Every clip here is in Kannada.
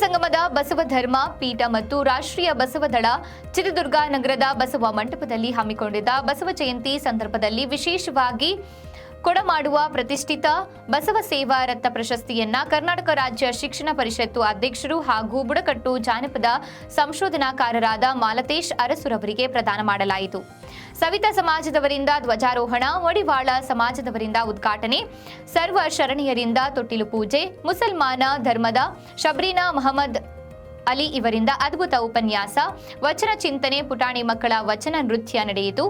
ಧರ್ಮ ಪೀಠ ಮತ್ತು ರಾಷ್ಟ್ರೀಯ ಬಸವ ದಳ ಚಿತ್ರದುರ್ಗ ನಗರದ ಬಸವ ಮಂಟಪದಲ್ಲಿ ಹಮ್ಮಿಕೊಂಡಿದ್ದ ಬಸವ ಜಯಂತಿ ಸಂದರ್ಭದಲ್ಲಿ ವಿಶೇಷವಾಗಿ ಕೊಡಮಾಡುವ ಪ್ರತಿಷ್ಠಿತ ಬಸವ ಸೇವಾ ರತ್ನ ಪ್ರಶಸ್ತಿಯನ್ನ ಕರ್ನಾಟಕ ರಾಜ್ಯ ಶಿಕ್ಷಣ ಪರಿಷತ್ತು ಅಧ್ಯಕ್ಷರು ಹಾಗೂ ಬುಡಕಟ್ಟು ಜಾನಪದ ಸಂಶೋಧನಾಕಾರರಾದ ಮಾಲತೇಶ್ ಅರಸುರವರಿಗೆ ಪ್ರದಾನ ಮಾಡಲಾಯಿತು. ಸವಿತಾ ಸಮಾಜದವರಿಂದ ಧ್ವಜಾರೋಹಣ ಒಡಿವಾಳ ಸಮಾಜದವರಿಂದ ಉದ್ಘಾಟನೆ, ಸರ್ವ ಶರಣೀಯರಿಂದ ತೊಟ್ಟಿಲು ಪೂಜೆ, ಮುಸಲ್ಮಾನ ಧರ್ಮದ ಶಬ್ರೀನಾ ಮಹಮ್ಮದ್ ಅಲಿ ಇವರಿಂದ ಅದ್ಭುತ ಉಪನ್ಯಾಸ, ವಚನ ಚಿಂತನೆ, ಪುಟಾಣಿ ಮಕ್ಕಳ ವಚನ ನೃತ್ಯ ನಡೆಯಿತು.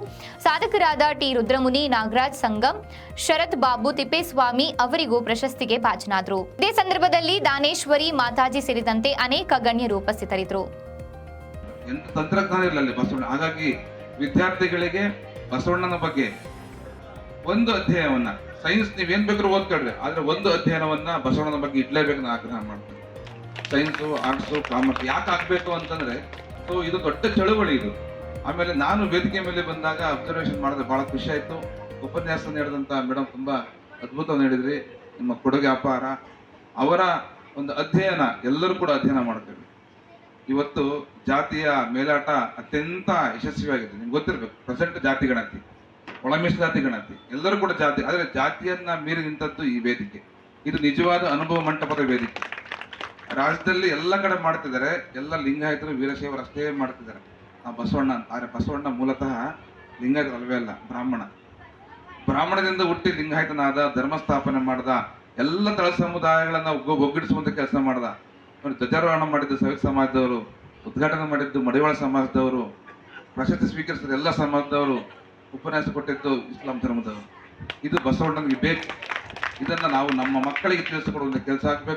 ಸಾಧಕರಾದ ಟಿ. ರುದ್ರಮುನಿ, ನಾಗರಾಜ್ ಸಂಗಮ್ ಶರತ್ ಬಾಬು, ತಿಪ್ಪೇಸ್ವಾಮಿ ಅವರಿಗೂ ಪ್ರಶಸ್ತಿಗೆ ಭಾಜನಾದರು ಇದೇ ಸಂದರ್ಭದಲ್ಲಿ ದಾನೇಶ್ವರಿ, ಮಾತಾಜಿ ಸೇರಿದಂತೆ ಅನೇಕ ಗಣ್ಯರು ಉಪಸ್ಥಿತರಿದ್ದರು. ವಿದ್ಯಾರ್ಥಿಗಳಿಗೆ ಬಸವಣ್ಣನ ಬಗ್ಗೆ ಒಂದು ಅಧ್ಯಯನವನ್ನ ಸೈನ್ಸ್ ನೀವೇನ್ ಬೇಕಾದ್ರೂ ಓದ್ಕೊಳ್ರಿ. ಆದ್ರೆ ಒಂದು ಅಧ್ಯಯನವನ್ನ ಬಸವಣ್ಣನ ಬಗ್ಗೆ ಇಡ್ಲೇಬೇಕು ನಾನು ಆಗ್ರಹ ಮಾಡ್ತೀನಿ. ಸೈನ್ಸು, ಆರ್ಟ್ಸು, ಕಾಮರ್ಸ್ ಯಾಕೆ ಆಗಬೇಕು ಅಂತಂದ್ರೆ, ಸೊ ಇದು ದೊಡ್ಡ ಚಳುವಳಿ ಇದು. ಆಮೇಲೆ ನಾನು ವೇದಿಕೆ ಮೇಲೆ ಬಂದಾಗ ಅಬ್ಸರ್ವೇಷನ್ ಮಾಡಿದ್ರೆ ಭಾಳ ಖುಷಿ ಆಯಿತು. ಉಪನ್ಯಾಸ ನೀಡಿದಂಥ ಮೇಡಮ್ ತುಂಬಾ ಅದ್ಭುತ ನೀಡಿದ್ರಿ. ನಿಮ್ಮ ಕೊಡುಗೆ ಅಪಾರ. ಅವರ ಒಂದು ಅಧ್ಯಯನ, ಎಲ್ಲರೂ ಕೂಡ ಅಧ್ಯಯನ ಮಾಡ್ತೀವಿ. ಇವತ್ತು ಜಾತಿಯ ಮೇಲಾಟ ಅತ್ಯಂತ ಯಶಸ್ವಿಯಾಗಿದೆ. ನಿಮ್ಗೆ ಗೊತ್ತಿರಬೇಕು ಪ್ರೆಸೆಂಟ್ ಜಾತಿ ಗಣತಿ ಒಳ ಜಾತಿ ಗಣತಿ ಎಲ್ಲರೂ ಕೂಡ ಜಾತಿ, ಆದರೆ ಜಾತಿಯನ್ನ ಮೀರಿ ನಿಂತದ್ದು ಈ ವೇದಿಕೆ. ಇದು ನಿಜವಾದ ಅನುಭವ ಮಂಟಪದ ವೇದಿಕೆ. ರಾಜ್ಯದಲ್ಲಿ ಎಲ್ಲ ಕಡೆ ಮಾಡ್ತಿದ್ದಾರೆ, ಎಲ್ಲ ಲಿಂಗಾಯತರು ವೀರಶೈವರು ಅಷ್ಟೇ ಮಾಡ್ತಿದ್ದಾರೆ. ಆ ಬಸವಣ್ಣ ಆದರೆ ಬಸವಣ್ಣ ಮೂಲತಃ ಲಿಂಗಾಯತ ಅಲ್ವೇ ಅಲ್ಲ, ಬ್ರಾಹ್ಮಣ. ಬ್ರಾಹ್ಮಣದಿಂದ ಹುಟ್ಟಿ ಲಿಂಗಾಯತನಾದ ಧರ್ಮ ಸ್ಥಾಪನೆ ಮಾಡ್ದ, ಎಲ್ಲ ತಳ ಸಮುದಾಯಗಳನ್ನ ಒಗ್ಗಿಡಿಸುವಂತ ಕೆಲಸ ಮಾಡ್ದ. ನೋಡಿ, ಧ್ವಜಾರೋಹಣ ಮಾಡಿದ್ದು ಸವಿ ಸಮಾಜದವರು, ಉದ್ಘಾಟನೆ ಮಾಡಿದ್ದು ಮಡಿವಾಳ ಸಮಾಜದವರು, ಪ್ರಶಸ್ತಿ ಸ್ವೀಕರಿಸಿದ ಎಲ್ಲ ಸಮಾಜದವರು, ಉಪನ್ಯಾಸ ಕೊಟ್ಟಿದ್ದು ಇಸ್ಲಾಂ ಧರ್ಮದವರು. ಇದು ಬಸವಣ್ಣನಿಗೆ ಬೇಕು. ಇದನ್ನ ನಾವು ನಮ್ಮ ಮಕ್ಕಳಿಗೆ ತಿಳಿಸಿಕೊಡುವಂತ ಕೆಲಸ ಆಗ್ಬೇಕು.